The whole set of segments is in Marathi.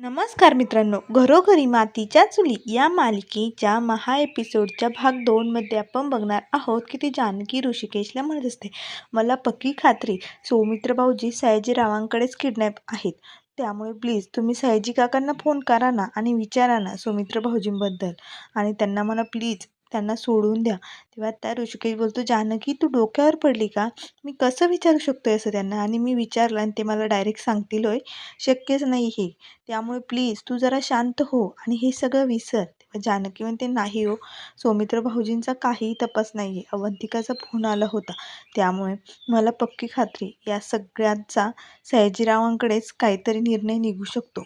नमस्कार मित्रांनो घरोघरी मातीच्या चुली या मालिकेच्या महा एपिसोडच्या भाग दोनमध्ये आपण बघणार आहोत की ती जानकी ऋषिकेशला म्हणत असते. मला पक्की खात्री सौमित्र भाऊजी सयाजीरावांकडेच किडनॅप आहेत. त्यामुळे प्लीज तुम्ही सयाजी काकांना फोन करा ना आणि विचारा ना सौमित्र भाऊजींबद्दल. आणि त्यांना मला प्लीज त्यांना सोडून द्या. तेव्हा त्या ऋषिकेश बोलतो जानकी तू डोक्यावर पडली का? मी कसं विचारू शकतो असं त्यांना आणि मी विचारलं आणि ते मला डायरेक्ट सांगतील होय शक्यच नाही हे. त्यामुळे प्लीज तू जरा शांत हो आणि हे सगळं विसर. तेव्हा जानकी म्हणते नाही हो सौमित्र भाऊजींचा काहीही तपास नाही आहे अवंतिकाचा फोन आला होता. त्यामुळे मला पक्की खात्री. या सगळ्यांचा सयाजीरावांकडेच काहीतरी निर्णय निघू शकतो.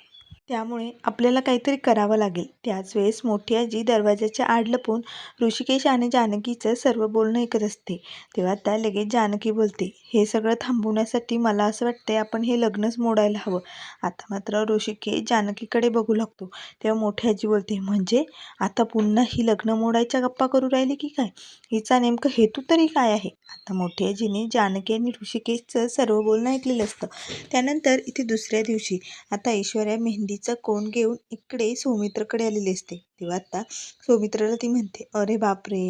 त्यामुळे आपल्याला काहीतरी करावं लागेल. त्याच वेळेस मोठी आजी दरवाजाच्या आड लपून ऋषिकेश आणि जानकीचं सर्व बोलणं ऐकत असते. तेव्हा त्या लगेच जानकी बोलते हे सगळं थांबवण्यासाठी मला असं वाटतंय आपण हे लग्नच मोडायला हवं. आता मात्र ऋषिकेश जानकीकडे बघू लागतो. तेव्हा मोठी आजी बोलते म्हणजे? आता पुन्हा ही लग्न मोडायच्या गप्पा करू राहिली की काय? हिचा नेमकं हेतू तरी काय आहे? आता मोठी आजीने जानकी आणि ऋषिकेशचं सर्व बोलणं ऐकलेलं असतं. त्यानंतर इथे दुसऱ्या दिवशी आता ऐश्वर्या मेहंदीचा कोण घेऊन इकडे सौमित्रकडे आलेली असते. तेव्हा आता सौमित्राला ती म्हणते अरे बापरे!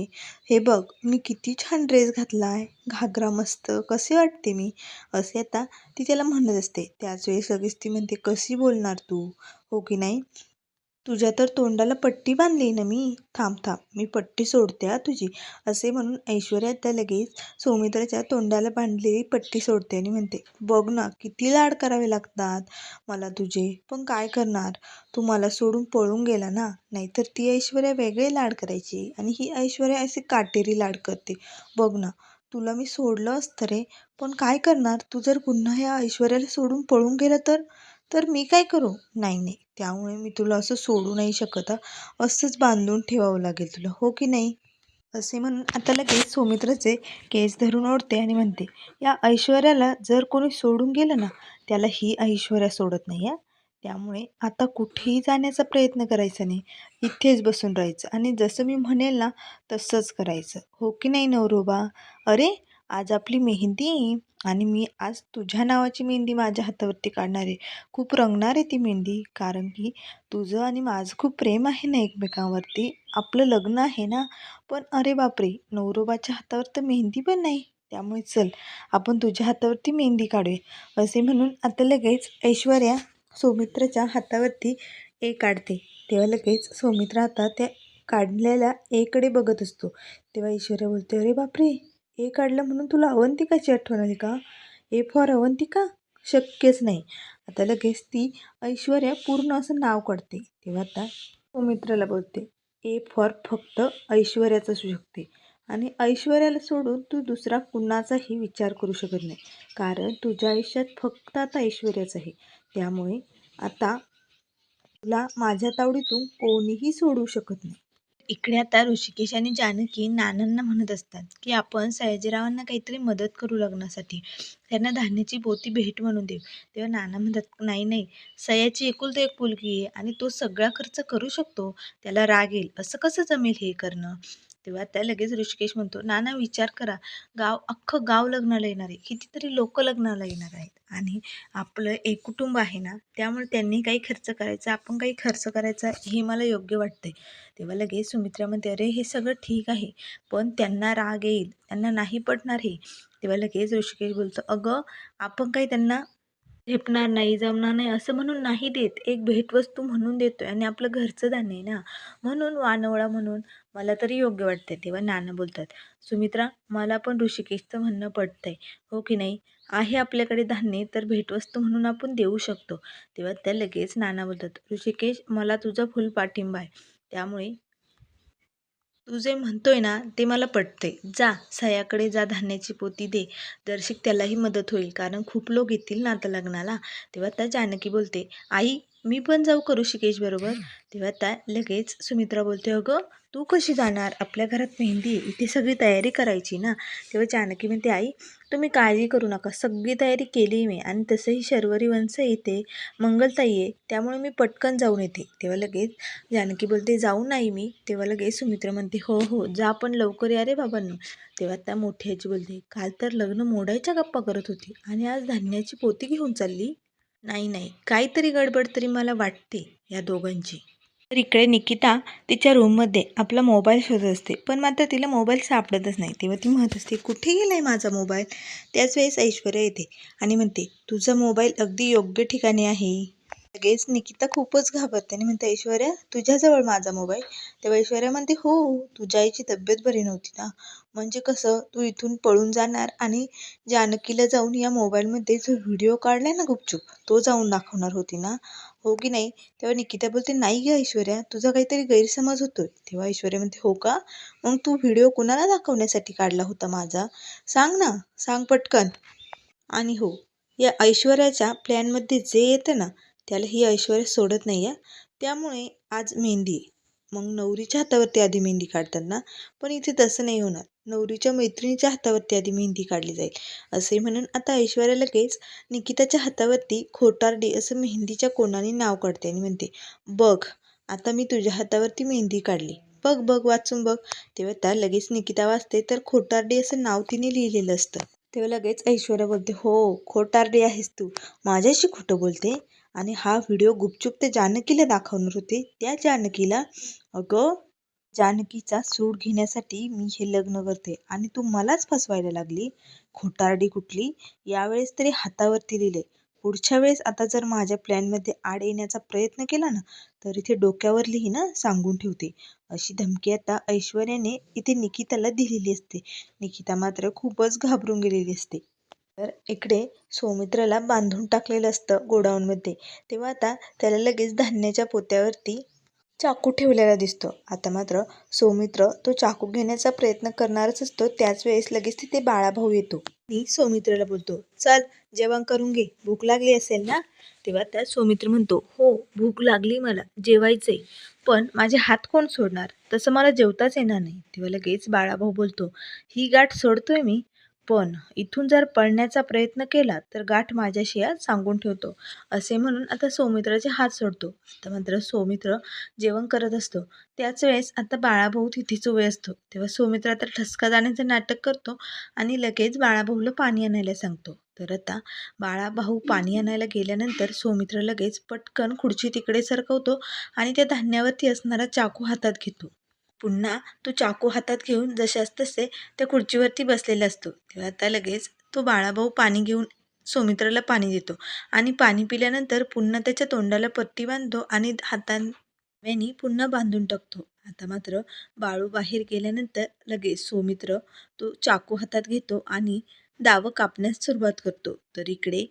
हे बघ मी किती छान ड्रेस घातला आहे घागरा मस्त. कसे वाटते मी? असे आता ती त्याला म्हणत असते. त्याच वेळेस लगेच ती म्हणते कशी बोलणार तू? हो की नाही? तुझ्या तर तोंडाला पट्टी बांधली ना मी. थांब थांब मी पट्टी सोडते हा तुझी. असे म्हणून ऐश्वर्या त्या लगेच सौमित्राच्या तोंडाला बांधलेली पट्टी सोडते आणि म्हणते बघ ना किती लाड करावे लागतात मला तुझे. पण काय करणार? तू मला सोडून पळून गेला ना. नाहीतर ती ऐश्वर्या वेगळे लाड करायची आणि ही ऐश्वर्या असे काटेरी लाड करते. बघ ना तुला मी सोडलं असतं रे. पण काय करणार? तू जर पुन्हा या ऐश्वर्याला सोडून पळून गेलं तर? तर मी काय करू? नाही नाही. त्यामुळे मी तुला असं सोडू नाही शकत असंच बांधून ठेवावं लागेल तुला हो की नाही? असे म्हणून आता लगेच सौमित्रचे केस धरून ओढते आणि म्हणते या ऐश्वर्याला जर कोणी सोडून गेलं ना त्याला ही ऐश्वर्या सोडत नाही आहे त्यामुळे आता कुठेही जाण्याचा प्रयत्न करायचा नाही. इथेच बसून राहायचं आणि जसं मी म्हणेल ना तसंच करायचं. हो की नाही नवरोबा? अरे आज आपली मेहंदी आणि मी आज तुझ्या नावाची मेहंदी माझ्या हातावरती काढणार आहे. खूप रंगणार आहे ती मेहंदी कारण की तुझं आणि माझं खूप प्रेम आहे ना एकमेकांवरती. आपलं लग्न आहे ना. पण अरे बापरे नवरोबाच्या हातावर तर मेहंदी पण नाही. त्यामुळे चल आपण तुझ्या हातावरती मेहंदी काढूया. असे म्हणून आता लगेच ऐश्वर्या सौमित्राच्या हातावरती ए काढते. तेव्हा लगेच सौमित्र आता त्या काढलेल्या एकडे बघत असतो. तेव्हा ऐश्वर्या बोलते अरे बापरे ए काढलं म्हणून तुला अवंतिकाची आठवण आली का? A for Avantika? शक्यच नाही. आता लगेच ती ऐश्वर्या पूर्ण असं नाव काढते. तेव्हा आता सौमित्राला बोलते ए फॉर फक्त ऐश्वर्याच असू शकते. आणि ऐश्वर्याला सोडून तू दुसरा कुणाचाही विचार करू शकत नाही. कारण तुझ्या आयुष्यात फक्त आता ऐश्वर्याच आहे. त्यामुळे आता तुला माझ्या तावडीतून कोणीही सोडू शकत नाही. इकडे आता ऋषिकेश आणि जानकी नानांना म्हणत असतात की आपण सयाजीरावांना काहीतरी मदत करू लग्नासाठी. त्यांना धान्याची पोती भेट म्हणून देऊ. तेव्हा नाना म्हणतात नाही नाही. सयाची एकुलती एक मुलगी आहे आणि तो सगळा खर्च करू शकतो. त्याला राग येईल. असं कसं जमेल हे करणं? तेव्हा त्या लगेच ऋषिकेश म्हणतो नाना विचार करा. गाव अख्खं गाव लग्नाला येणार आहे. कितीतरी लोक लग्नाला येणार आहेत. आणि आपलं एक कुटुंब आहे ना त्यामुळे त्यांनी काही खर्च करायचा आपण काही खर्च करायचा हे मला योग्य वाटतंय. तेव्हा लगेच सुमित्रा म्हणते अरे हे सगळं ठीक आहे. पण त्यांना राग येईल. त्यांना नाही पटणार हे. तेव्हा लगेच ऋषिकेश बोलतो अगं आपण काही त्यांना झेपणार नाही जमणार नाही असं म्हणून नाही देत. एक भेटवस्तू म्हणून देतोय आणि आपलं घरचं धान्य आहे ना. म्हणून वानवळा म्हणून मला तरी योग्य वाटते तेव्हा नाना बोलतात. सुमित्रा मला पण ऋषिकेशचं म्हणणं पडतंय हो की नाही? आहे आपल्याकडे धान्य तर भेटवस्तू म्हणून आपण देऊ शकतो. तेव्हा त्या लगेच नाना बोलतात ऋषिकेश मला तुझा फुल पाठिंबा आहे. त्यामुळे तू जे म्हणतोय ना ते मला पटते जा सयाकडे जा धान्याची पोती दे. दर्शिक त्यालाही मदत होईल कारण खूप लोक येतील ना आता लग्नाला. तेव्हा त्या जानकी बोलते आई मी पण जाऊ करू शिकेश बरोबर. तेव्हा त्या लगेच सुमित्रा बोलते अगं तू कशी जाणार? आपल्या घरात मेहंदी इथे सगळी तयारी करायची ना? तेव्हा जानकी म्हणते आई तुम्ही काळजी करू नका. सगळी तयारी केली मी आणि तसंही शर्वरी वंश येते मंगलताई आहे त्यामुळे मी पटकन जाऊन येते. तेव्हा लगेच जानकी बोलते जाऊ नाही मी. तेव्हा लगेच सुमित्रा म्हणते हो हो जा पण लवकर या रे बाबांनो. तेव्हा त्या मोठी बोलते काल तर लग्न मोडायच्या गप्पा करत होती आणि आज धान्याची पोती घेऊन चालली? नाही नाही. काहीतरी गडबड तरी मला वाटते या दोघांची. तर इकडे निकिता तिच्या रूममध्ये आपला मोबाईल शोधत असते. पण मात्र तिला मोबाईल सापडतच नाही. तेव्हा ती म्हणत असते कुठे गेला आहे माझा मोबाईल? त्याच वेळेस ऐश्वर्या येते आणि म्हणते तुझा मोबाईल अगदी योग्य ठिकाणी आहे. लगेच निकिता खूपच घाबरते आणि म्हणते ऐश्वर्या तुझ्याजवळ माझा मोबाईल तेव्हा ऐश्वर्या म्हणते हो तुझ्या आईची तब्येत बरी नव्हती ना. म्हणजे कसं तू इथून पळून जाणार आणि जानकीला जाऊन या मोबाईलमध्ये जो व्हिडिओ काढलाय ना गुपचूप तो जाऊन दाखवणार होती ना? हो की नाही? तेव्हा निकिता बोलते नाही ग ऐश्वर्या तुझा काहीतरी गैरसमज होतोय. तेव्हा ऐश्वर्या म्हणते हो का? मग तू व्हिडिओ कुणाला दाखवण्यासाठी काढला होता माझा? सांग ना सांग पटकन. आणि हो या ऐश्वर्याच्या प्लॅनमध्ये जे येतं ना त्याला ही ऐश्वर्या सोडत नाही आहे त्यामुळे आज मेहंदी. मग नवरीच्या हातावरती आधी मेहंदी काढतात ना पण इथे तसं नाही होणार. नवरीच्या मैत्रिणीच्या हातावरती आधी मेहंदी काढली जाईल. असे म्हणून आता ऐश्वर्या लगेच निकिताच्या हातावरती खोटारडी असं मेहंदीच्या कोणाने नाव काढते आणि म्हणते बघ आता मी तुझ्या हातावरती मेहंदी काढली. बघ बघ वाचून बघ. तेव्हा त्या लगेच निकिता वाचते तर खोटारडी असं नाव तिने लिहिलेलं असतं. तेव्हा लगेच ऐश्वर्या बोलते हो खोटारडी आहेस तू. माझ्याशी खोटं बोलते? आणि हा व्हिडिओ गुपचूप ते जानकीला दाखवणार होते. त्या जानकीला अगं जानकीचा सूड घेण्यासाठी मी हे लग्न करते आणि तू मलाच फसवायला लागली. खोटारडी कुठली? यावेळेस तरी हातावरती लिहिले. पुढच्या वेळेस आता जर माझ्या प्लॅनमध्ये आड येण्याचा प्रयत्न केला ना तर इथे डोक्यावर लिही ना सांगून ठेवते. अशी धमकी आता ऐश्वर्याने इथे निकिताला दिलेली असते. निकिता मात्र खूपच घाबरून गेलेली असते. तर इकडे सौमित्राला बांधून टाकलेलं असतं गोडाऊनमध्ये. तेव्हा आता त्याला लगेच धान्याच्या पोत्यावरती चाकू ठेवलेला दिसतो. आता मात्र सौमित्र तो चाकू घेण्याचा प्रयत्न करणारच असतो. त्याच वेळेस लगेच तिथे बाळाभाऊ येतो. आणि सौमित्राला बोलतो चल जेवण करून घे. भूक लागली असेल ना? तेव्हा त्या सौमित्र म्हणतो हो भूक लागली मला. जेवायचंय. पण माझे हात कोण सोडणार? तसं मला जेवताच येणार नाही. तेव्हा लगेच बाळाभाऊ बोलतो ही गाठ सोडतोय मी. पण इथून जर पळण्याचा प्रयत्न केला तर गाठ माझ्याशी आज सांगून ठेवतो. असे म्हणून आता सौमित्राचे हात सोडतो. आता मात्र सौमित्र जेवण करत असतो. त्याच वेळेस आता बाळाभाऊ तिथेच उभे असतो. तेव्हा सौमित्रा तर ठसका जाण्याचं नाटक करतो आणि लगेच बाळाभाऊला पाणी आणायला सांगतो. तर आता बाळाभाऊ पाणी आणायला गेल्यानंतर सौमित्र लगेच पटकन खुर्ची तिकडे सरकवतो आणि त्या धान्यावरती असणारा चाकू हातात घेतो. पुन्हा तो चाकू हातात घेऊन जशास तसे त्या खुर्चीवरती बसलेला असतो. तेव्हा आता लगेच तो बाळाभाऊ पाणी घेऊन सौमित्राला पाणी देतो आणि पाणी पिल्यानंतर पुन्हा त्याच्या तोंडाला पट्टी बांधतो आणि हातांनी पुन्हा बांधून टाकतो. आता मात्र बाळू बाहेर गेल्यानंतर लगेच सौमित्र तो चाकू हातात घेतो आणि दावं कापण्यास सुरुवात करतो. तर इकडे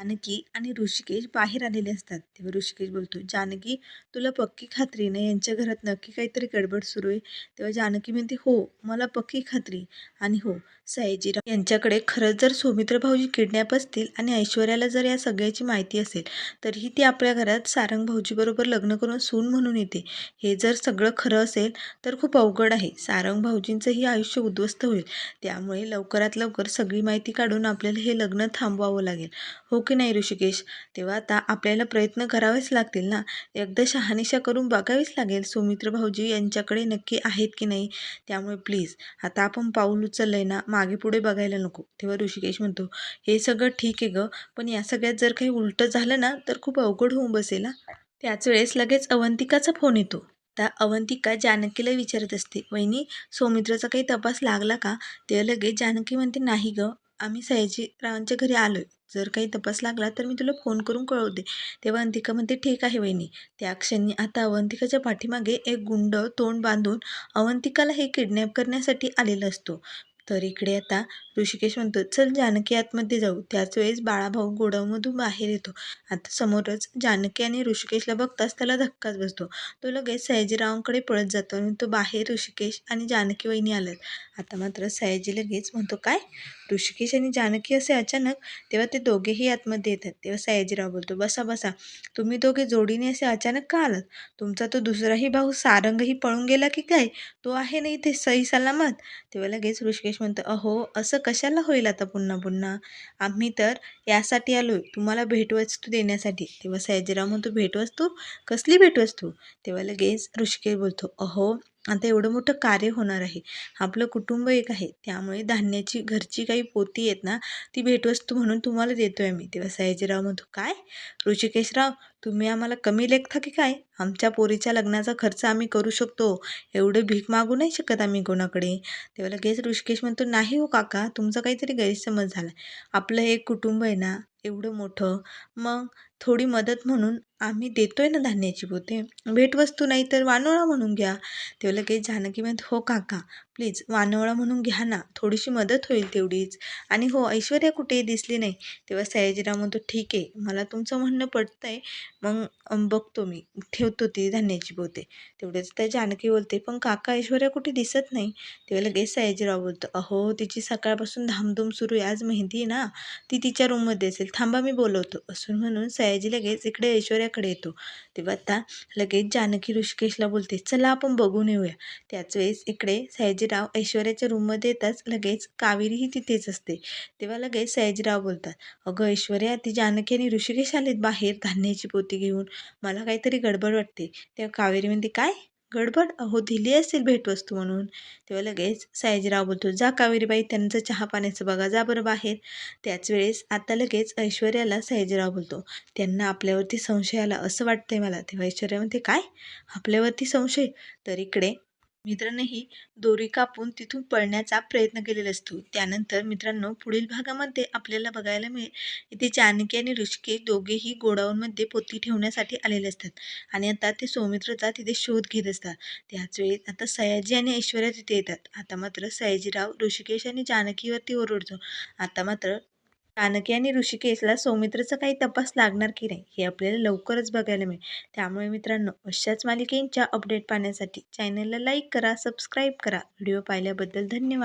जानकी आणि ऋषिकेश बाहेर आलेले असतात. तेव्हा ऋषिकेश बोलतो जानकी तुला पक्की खात्री ना? यांच्या घरात नक्की काहीतरी गडबड सुरू आहे. तेव्हा जानकी म्हणते हो मला पक्की खात्री आणि हो सयाजीराव यांच्याकडे खरंच जर सौमित्र भाऊजी किडनॅप असतील आणि ऐश्वर्याला जर या सगळ्याची माहिती असेल तरीही ती आपल्या घरात सारंग भाऊजीबरोबर लग्न करून सून म्हणून येते. हे जर सगळं खरं असेल तर खूप अवघड आहे. सारंग भाऊजींचंही आयुष्य उद्ध्वस्त होईल. त्यामुळे लवकरात लवकर सगळी माहिती काढून आपल्याला हे लग्न थांबवावं लागेल. हो, हो की नाही ऋषिकेश? तेव्हा आता आपल्याला प्रयत्न करावेच लागतील ना? एकदा शहानिशा करून बघावीच लागेल. सौमित्र भाऊजी यांच्याकडे नक्की आहेत की नाही? त्यामुळे प्लीज आता आपण पाऊल उचललं आहे ना मागे पुढे बघायला नको. तेव्हा ऋषिकेश म्हणतो हे सगळं ठीक आहे गं पण या सगळ्यात जर काही उलटं झालं ना तर खूप अवघड होऊन बसेल ना त्याच वेळेस लगेच अवंतिकाचा फोन येतो. आता अवंतिका जानकीला विचारत असते वहिनी सौमित्राचा काही तपास लागला का? ते लगेच जानकी म्हणते नाही गं आम्ही सयाजीरावांच्या घरी आलो आहे जर काही तपास लागला तर मी तुला फोन करून कळवते. तेव्हा अंतिका म्हणते ठीक आहे वहिनी त्या क्षणी आता अवंतिकाच्या पाठीमागे एक गुंड तोंड बांधून अवंतिकाला हे किडनॅप करण्यासाठी आलेला असतो. तर इकडे आता ऋषिकेश म्हणतो चल जानकी आतमध्ये जाऊ. त्याच वेळेस बाळाभाऊ गोडाऊनमधून बाहेर येतो. आता समोरच जानकी आणि ऋषिकेशला बघताच त्याला धक्काच बसतो. तो लगेच सयाजीरावांकडे पळत जातो आणि तो बाहेर ऋषिकेश आणि जानकी वहिनी आल्यात. आता मात्र सयाजी लगेच म्हणतो काय? ऋषिकेश आणि जानकी असे अचानक तेव्हा ते दोघेही आतमध्ये येतात. तेव्हा सयाजीराव बोलतो बसा बसा. तुम्ही दोघे जोडीने असे अचानक का आलात? तुमचा तो दुसराही भाऊ सारंगही पळून गेला की काय? तो आहे ना इथे सही सलामत? तेव्हा लगेच ऋषिकेश ऋषिकेश म्हणतो अहो असं कशाला होईल आता पुन्हा पुन्हा? आम्ही तर यासाठी आलो आहे तुम्हाला भेटवस्तू देण्यासाठी. तेव्हा सयाजीराव म्हणतो भेटवस्तू? कसली भेटवस्तू? तेव्हा लगेच ऋषिकेश बोलतो अहो आता एवढं मोठं कार्य होणार आहे. आपलं कुटुंब एक आहे. त्यामुळे धान्याची घरची काही पोती आहेत ना ती भेटवस्तू म्हणून तुम्हाला देतो आहे मी. तेव्हा सयाजीराव म्हणतो काय? ऋषिकेशराव तुम्ही आम्हाला कमी लेखता की काय? आमच्या पोरीच्या लग्नाचा खर्च आम्ही करू शकतो. एवढं भीक मागू नाही शकत आम्ही कोणाकडे. तेव्हा लगेच ऋषिकेश म्हणतो नाही हो काका तुमचा काहीतरी गैरसमज झाला आपलं एक कुटुंब आहे ना एवढं मोठं. मग थोडी मदत म्हणून आम्ही देतो आहे ना धान्याची पोते भेटवस्तू नाही तर वानोळा म्हणून घ्या. तेव्हा लगेच जानकी म्हणते हो काका प्लीज वानोळा म्हणून घ्या ना. थोडीशी मदत होईल तेवढीच. आणि हो ऐश्वर्या कुठेही दिसली नाही. तेव्हा सयाजीराव म्हणतो ठीक आहे मला तुमचं म्हणणं पडतं आहे मग बघतो मी. ठेवतो ती धान्याची पोते तेवढेच त्या जानकी बोलते पण काका ऐश्वर्या कुठे दिसत नाही? तेव्हा लगेच सयाजीराव बोलतो. अहो तिची सकाळपासून धामधूम सुरू आहे. आज मेहंदी आहे ना. ती तिच्या रूममध्ये असेल. थांबा मी बोलवतो. असून म्हणून सयाजी लगेच इकडे ऐश्वर्याकडे येतो. तेव्हा आता लगेच जानकी ऋषिकेशला बोलते चला आपण बघून येऊया. त्याच वेळेस इकडे सयाजीराव ऐश्वर्याच्या रूममध्ये येताच लगेच कावेरीही तिथेच असते. तेव्हा लगेच सयाजीराव बोलतात अगं ऐश्वर्या ती जानकी आणि ऋषिकेश आलेत बाहेर धान्याची पोती घेऊन. मला काहीतरी गडबड वाटते. तेव्हा कावेरी म्हणते काय? गडबड अहो दिली असेल भेटवस्तू म्हणून. तेव्हा लगेच सयाजीराव बोलतो जा कावेरीबाई त्यांचं चहा पाण्याचं बघा जा बरं बाहेर. त्याच वेळेस आता लगेच ऐश्वर्याला सयाजीराव बोलतो त्यांना आपल्यावरती संशय आला असं वाटतंय मला. तेव्हा ऐश्वर्या म्हणते काय? आपल्यावरती संशय? तर इकडे मित्रांनीही दोरी कापून तिथून पळण्याचा प्रयत्न केलेला असतो. त्यानंतर मित्रांनो पुढील भागामध्ये आपल्याला बघायला मिळेल इथे जानकी आणि ऋषिकेश दोघेही गोडाऊनमध्ये पोती ठेवण्यासाठी आलेले असतात. आणि आता ते सौमित्रचा तिथे शोध घेत असतात. त्याच वेळी आता सयाजी आणि ऐश्वर्या तिथे येतात. आता मात्र सयाजीराव ऋषिकेश आणि जानकीवरती ओरडतो. आता मात्र जानकी आणि ऋषिकेशला सौमित्रचा काही तपास लागणार की नाही हे आपल्याला लवकरच बघायला मिळेल. त्यामुळे मित्रांनो अशाच मालिकेंच्या अपडेट पाहण्यासाठी चॅनलला लाईक करा सबस्क्राईब करा. व्हिडिओ पाहिल्याबद्दल धन्यवाद.